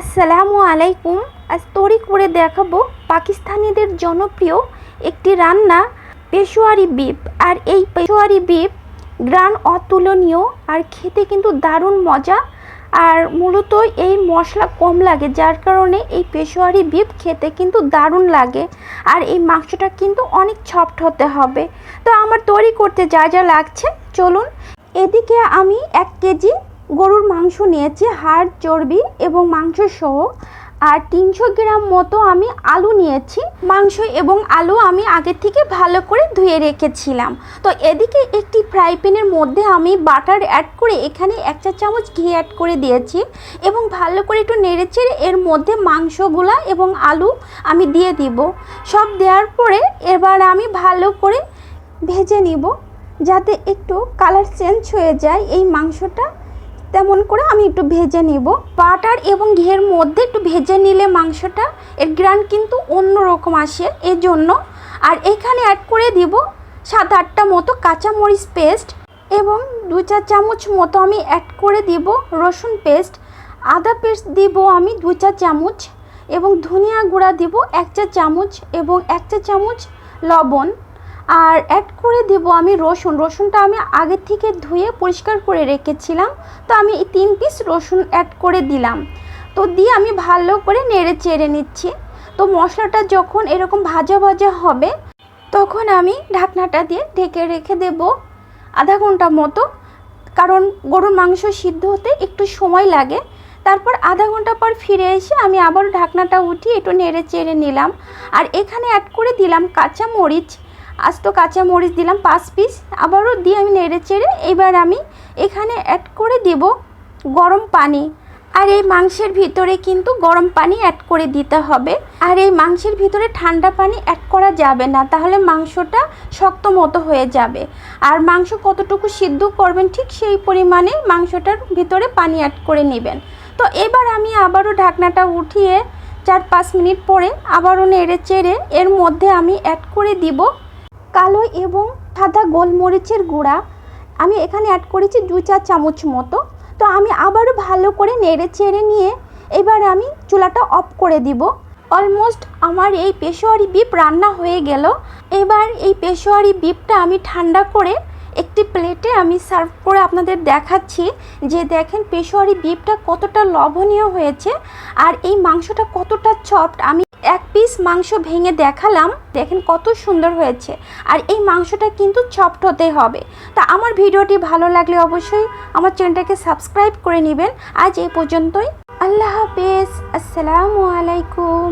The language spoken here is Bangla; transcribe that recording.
আসসালামু আলাইকুম। আজ তৈরি করে দেখাবো পাকিস্তানিদের জনপ্রিয় একটি রান্না, পেশোয়ারি বিপ আর এই পেশোয়ারি বিপ গ্রান অতুলনীয় আর খেতে কিন্তু দারুণ মজা। আর মূলত এই মশলা কম লাগে, যার কারণে এই পেশোয়ারি বিপ খেতে কিন্তু দারুণ লাগে। আর এই মাংসটা কিন্তু অনেক সফট হতে হবে। তো আমার তৈরি করতে যা যা লাগছে, চলুন। এদিকে আমি এক কেজি গরুর মাংস নিয়েছি, হাড়, চর্বি এবং মাংস সহ। আর তিনশো গ্রাম মতো আমি আলু নিয়েছি। মাংস এবং আলু আমি আগে থেকে ভালো করে ধুয়ে রেখেছিলাম। তো এদিকে একটি ফ্রাই প্যানের মধ্যে আমি বাটার অ্যাড করে এখানে এক চা চামচ ঘি অ্যাড করে দিয়েছি এবং ভালো করে একটু নেড়েচেড়ে এর মধ্যে মাংসগুলা এবং আলু আমি দিয়ে দিব। সব দেওয়ার পরে এবার আমি ভালো করে ভেজে নিব যাতে একটু কালার চেঞ্জ হয়ে যায় এই মাংসটা। তেমন করে আমি একটু ভেজে নিব। বাটার এবং ঘিয়ের মধ্যে একটু ভেজে নিলে মাংসটা এর গ্রান কিন্তু অন্য রকম আসে এর জন্য আর এখানে অ্যাড করে দিব সাত আটটা মতো কাঁচামরিচ পেস্ট এবং দু চার চামচ মতো আমি অ্যাড করে দিব রসুন পেস্ট আদা পেস্ট দিব আমি দু চার চামচ এবং ধনিয়া গুঁড়া দিব এক চা চামচ এবং এক চা চামচ লবণ। আর অ্যাড করে দেব আমি রসুন। রসুনটা আমি আগে থেকে ধুয়ে পরিষ্কার করে রেখেছিলাম। তো আমি তিন পিস রসুন অ্যাড করে দিলাম। তো দিয়ে আমি ভালো করে নেড়ে চেড়ে নিচ্ছি। তো মশলাটা যখন এরকম ভাজা ভাজা হবে, তখন আমি ঢাকনাটা দিয়ে ঢেকে রেখে দেব আধা ঘণ্টা মতো। কারণ গরুর মাংস সিদ্ধ হতে একটু সময় লাগে। তারপর আধা ঘণ্টা পর ফিরে এসে আমি আবার ঢাকনাটা উঠিয়ে একটু নেড়ে চেড়ে নিলাম। আর এখানে অ্যাড করে দিলাম কাঁচা মরিচ আস্ত কাঁচা মরিচ দিলাম পাঁচ পিস আবারও দিয়ে আমি নেড়ে চেড়ে এবার আমি এখানে অ্যাড করে দেব গরম পানি। আর এই মাংসের ভিতরে কিন্তু গরম পানি অ্যাড করে দিতে হবে। আর এই মাংসের ভিতরে ঠান্ডা পানি অ্যাড করা যাবে না, তাহলে মাংসটা শক্ত মতো হয়ে যাবে। আর মাংস কতটুকু সিদ্ধ করবেন ঠিক সেই পরিমাণে মাংসটার ভিতরে পানি অ্যাড করে নেবেন। তো এবার আমি আবারও ঢাকনাটা উঠিয়ে চার পাঁচ মিনিট পরে আবারও নেড়ে চেড়ে এর মধ্যে আমি অ্যাড করে দিব কালো এবং সাদা গোলমরিচের গুঁড়া। আমি এখানে অ্যাড করেছি দু চার চামচ মতো। তো আমি আবারও ভালো করে নেড়ে চেড়ে নিয়ে এবার আমি চুলাটা অফ করে দিব। অলমোস্ট আমার এই পেশোয়ারি বিপ রান্না হয়ে গেল। এবার এই পেশোয়ারি বিপটা আমি ঠান্ডা করে একটি প্লেটে আমি সার্ভ করে আপনাদের দেখাচ্ছি যে দেখেন পেশোয়ারি বিপটা কতটা লবণীয় হয়েছে আর এই মাংসটা কতটা সফট আমি পিস মাংস ভেঙে দেখালাম, দেখেন কত সুন্দর হয়েছে। আর এই মাংসটা কিন্তু সফট হতে হবে। তা আমার ভিডিওটি ভালো লাগলে অবশ্যই আমার চ্যানেলটাকে সাবস্ক্রাইব করে নেবেন। আজ এই পর্যন্তই। আল্লাহ হাফেজ। আসসালামু আলাইকুম।